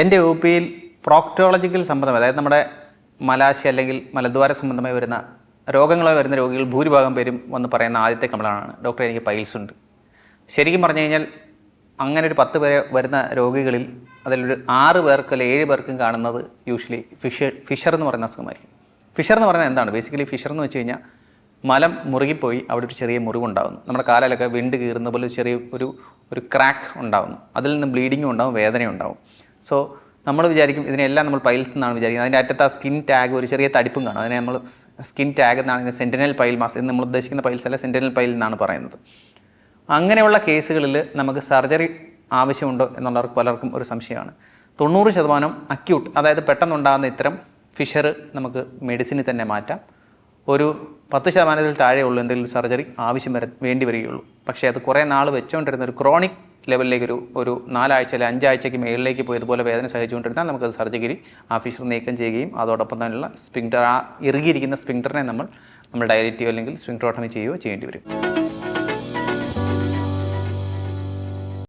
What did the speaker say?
എന്റെ യു പിയിൽ പ്രോക്ടോളജിക്കൽ സംബന്ധമായി അതായത് നമ്മുടെ മലാശി അല്ലെങ്കിൽ മലദ്വാര സംബന്ധമായി വരുന്ന രോഗങ്ങളായി വരുന്ന രോഗികൾ ഭൂരിഭാഗം പേരും വന്ന് പറയുന്ന ആദ്യത്തെ കമ്പളാണ് ഡോക്ടർ എനിക്ക് പൈൽസ് ഉണ്ട്. ശരിക്കും പറഞ്ഞു കഴിഞ്ഞാൽ അങ്ങനെ ഒരു പത്ത് പേരെ വരുന്ന രോഗികളിൽ അതിലൊരു ആറ് പേർക്ക് അല്ലെങ്കിൽ ഏഴ് പേർക്കും കാണുന്നത് യൂഷ്വലി ഫിഷർ ഫിഷർ എന്ന് പറയുന്ന അസുഖമായിരിക്കും. ഫിഷർ എന്ന് പറയുന്നത് എന്താണ്? ബേസിക്കലി ഫിഷർ എന്ന് വെച്ച് കഴിഞ്ഞാൽ മലം മുറുകിപ്പോയി അവിടെ ഒരു ചെറിയ മുറിവുണ്ടാകുന്നു നമ്മുടെ കാലിലൊക്കെ വിണ്ട് കീറുന്ന പോലെ ചെറിയ ഒരു ഒരു ക്രാക്ക് ഉണ്ടാകുന്നു അതിൽ നിന്ന് ബ്ലീഡിങ്ങും ഉണ്ടാകും വേദനയും ഉണ്ടാവും. സോ നമ്മൾ വിചാരിക്കും ഇതിനെല്ലാം നമ്മൾ പൈൽസ് എന്നാണ് വിചാരിക്കുന്നത്. അതിന്റെ അറ്റത്ത് ആ സ്കിൻ ടാഗ് ഒരു ചെറിയ തടിപ്പും കാണും. അതിനെ നമ്മൾ സ്കിൻ ടാഗ് എന്നാണ് ഇതിന് സെന്റിനൽ പൈൽ മാസ് എന്ന് നമ്മൾ ഉദ്ദേശിക്കുന്ന പൈൽസ് അല്ല സെന്റിനൽ പൈൽ എന്നാണ് പറയുന്നത്. അങ്ങനെയുള്ള കേസുകളിൽ നമുക്ക് സർജറി ആവശ്യമുണ്ടോ എന്നുള്ളവർക്ക് പലർക്കും ഒരു സംശയമാണ്. തൊണ്ണൂറ് ശതമാനം അക്യൂട്ട് അതായത് പെട്ടെന്നുണ്ടാകുന്ന ഇത്തരം ഫിഷർ നമുക്ക് മെഡിസിനിൽ തന്നെ മാറ്റാം. ഒരു പത്ത് ശതമാനത്തിൽ താഴെയുള്ള എന്തെങ്കിലും സർജറി ആവശ്യം വര വേണ്ടി വരികയുള്ളൂ. പക്ഷേ അത് കുറേ നാൾ വെച്ചുകൊണ്ടിരുന്ന ഒരു ക്രോണിക് ലെവലിലേക്ക് ഒരു ഒരു നാലാഴ്ച അല്ലെങ്കിൽ അഞ്ചാഴ്ചയ്ക്ക് മേളിലേക്ക് പോയി ഇതുപോലെ വേദന സഹിച്ചുകൊണ്ടിരുന്നാൽ നമുക്കത് സർജറി ആ ഫിഷർ നീക്കം ചെയ്യുകയും അതോടൊപ്പം തന്നെയുള്ള സ്പിങ്ടർ ആ ഇറുകിയിരിക്കുന്ന സ്പിങ്ടറിനെ നമ്മൾ നമ്മൾ ഡയലറ്റ് ചെയ്യുകയോ അല്ലെങ്കിൽ സ്പിങ്ടറോട്ടമി ചെയ്യുകയോ ചെയ്യേണ്ടി വരും.